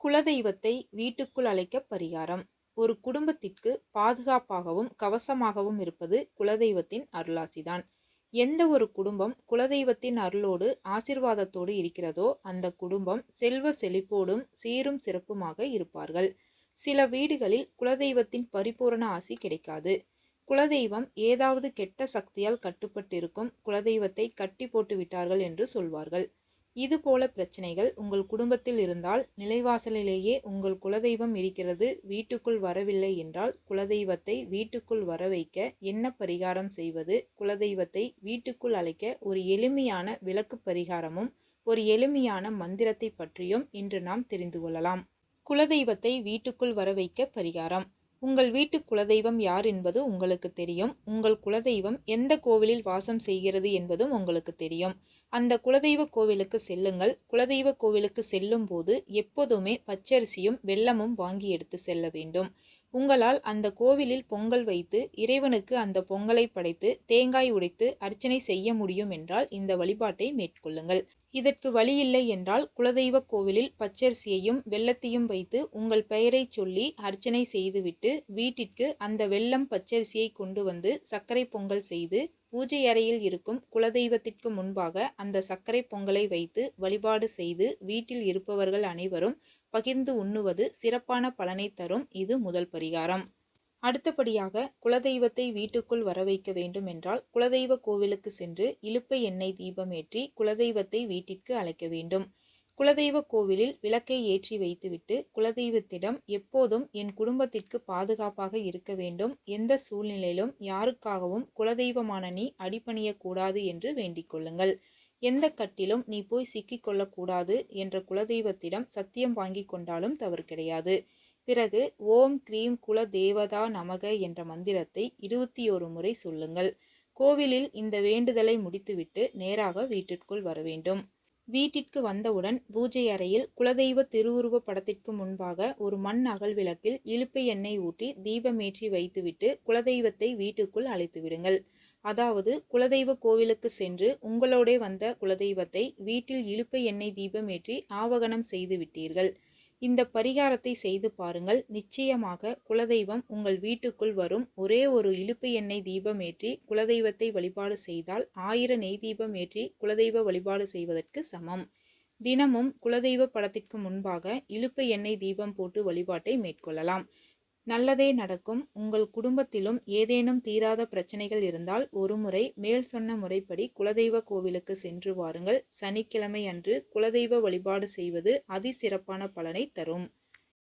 குலதெய்வத்தை வீட்டுக்குள் அழைக்க பரிகாரம். ஒரு குடும்பத்திற்கு பாதுகாப்பாகவும் கவசமாகவும் இருப்பது குலதெய்வத்தின் அருளாசிதான். எந்த ஒரு குடும்பம் குலதெய்வத்தின் அருளோடு ஆசிர்வாதத்தோடு இருக்கிறதோ அந்த குடும்பம் செல்வ செழிப்போடும் சீரும் சிறப்புமாக இருப்பார்கள். சில வீடுகளில் குலதெய்வத்தின் பரிபூரண ஆசி கிடைக்காது. குலதெய்வம் ஏதாவது கெட்ட சக்தியால் கட்டுப்பட்டிருக்கும் குலதெய்வத்தை கட்டி போட்டு விட்டார்கள் என்று சொல்வார்கள். இதுபோல பிரச்சனைகள் உங்கள் குடும்பத்தில் இருந்தால் நிலைவாசலிலேயே உங்கள் குலதெய்வம் இருக்கிறது வீட்டுக்குள் வரவில்லை என்றால் குலதெய்வத்தை வீட்டுக்குள் வர வைக்க என்ன பரிகாரம் செய்வது? குலதெய்வத்தை வீட்டுக்குள் அழைக்க ஒரு எளிமையான விளக்கு பரிகாரமும் ஒரு எளிமையான மந்திரத்தை பற்றியும் இன்று நாம் தெரிந்து கொள்ளலாம். குலதெய்வத்தை வீட்டுக்குள் வர வைக்க பரிகாரம். உங்கள் வீட்டு குலதெய்வம் யார் என்பது உங்களுக்கு தெரியும். உங்கள் குலதெய்வம் எந்த கோவிலில் வாசம் செய்கிறது என்பதும் உங்களுக்கு தெரியும். அந்த குலதெய்வ கோவிலுக்கு செல்லுங்கள். குலதெய்வ கோவிலுக்கு செல்லும் போது எப்போதுமே பச்சரிசியும் வெள்ளமும் வாங்கி எடுத்து செல்ல வேண்டும். உங்களால் அந்த கோவிலில் பொங்கல் வைத்து இறைவனுக்கு அந்த பொங்கலை படைத்து தேங்காய் உடைத்து அர்ச்சனை செய்ய முடியும் என்றால் இந்த வழிபாட்டை மேற்கொள்ளுங்கள். இதற்கு வழியில்லை என்றால் குலதெய்வ கோவிலில் பச்சரிசியையும் வெள்ளத்தையும் வைத்து உங்கள் பெயரை சொல்லி அர்ச்சனை செய்துவிட்டு வீட்டிற்கு அந்த வெள்ளம் பச்சரிசியை கொண்டு வந்து சர்க்கரை பொங்கல் செய்து பூஜை அறையில் இருக்கும் குலதெய்வத்திற்கு முன்பாக அந்த சர்க்கரை பொங்கலை வைத்து வழிபாடு செய்து வீட்டில் இருப்பவர்கள் அனைவரும் பகிர்ந்து உண்ணுவது சிறப்பான பலனை தரும். இது முதல் பரிகாரம். அடுத்தபடியாக குலதெய்வத்தை வீட்டுக்குள் வர வைக்க வேண்டும் என்றால் குலதெய்வ கோவிலுக்கு சென்று இலுப்பை எண்ணெய் தீபம் ஏற்றி குலதெய்வத்தை வீட்டிற்கு அழைக்க வேண்டும். குலதெய்வ கோவிலில் விளக்கை ஏற்றி வைத்துவிட்டு குலதெய்வத்திடம் எப்போதும் என் குடும்பத்திற்கு பாதுகாப்பாக இருக்க வேண்டும். எந்த சூழ்நிலையிலும் யாருக்காகவும் குலதெய்வமான நீ அடிபணியக்கூடாது என்று வேண்டிக் கொள்ளுங்கள். எந்த கட்டிலும் நீ போய் சிக்கிக் கொள்ளக்கூடாது என்ற குலதெய்வத்திடம் சத்தியம் வாங்கி கொண்டாலும் தவறு கிடையாது. பிறகு ஓம் கிரீம் குல தேவதா நமக என்ற மந்திரத்தை இருபத்தி ஒரு முறை சொல்லுங்கள். கோவிலில் இந்த வேண்டுதலை முடித்துவிட்டு நேராக வீட்டிற்குள் வர வேண்டும். வீட்டிற்கு வந்தவுடன் பூஜை அறையில் குலதெய்வ திருவுருவ படத்திற்கு முன்பாக ஒரு மண் அகல் விளக்கில் இழுப்பை எண்ணெய் ஊற்றி தீபமேற்றி வைத்துவிட்டு குலதெய்வத்தை வீட்டுக்குள் அழைத்து விடுங்கள். அதாவது குலதெய்வ கோவிலுக்கு சென்று உங்களோடே வந்த குலதெய்வத்தை வீட்டில் இழுப்பை எண்ணெய் தீபம் ஏற்றி ஆவகனம் செய்து விட்டீர்கள். இந்த பரிகாரத்தை செய்து பாருங்கள். நிச்சயமாக குலதெய்வம் உங்கள் வீட்டுக்குள் வரும். ஒரே ஒரு இழுப்பு எண்ணெய் தீபம் ஏற்றி குலதெய்வத்தை வழிபாடு செய்தால் ஆயிர நெய் தீபம் ஏற்றி குலதெய்வ வழிபாடு செய்வதற்கு சமம். தினமும் குலதெய்வ படத்திற்கு முன்பாக இழுப்பு எண்ணெய் தீபம் போட்டு வழிபாட்டை மேற்கொள்ளலாம். நல்லதே நடக்கும். உங்கள் குடும்பத்திலும் ஏதேனும் தீராத பிரச்சனைகள் இருந்தால் ஒருமுறை மேல் சொன்ன முறைப்படி குலதெய்வ கோவிலுக்கு சென்று வாருங்கள். சனிக்கிழமை அன்று குலதெய்வ வழிபாடு செய்வது அதிசிறப்பான பலனை தரும்.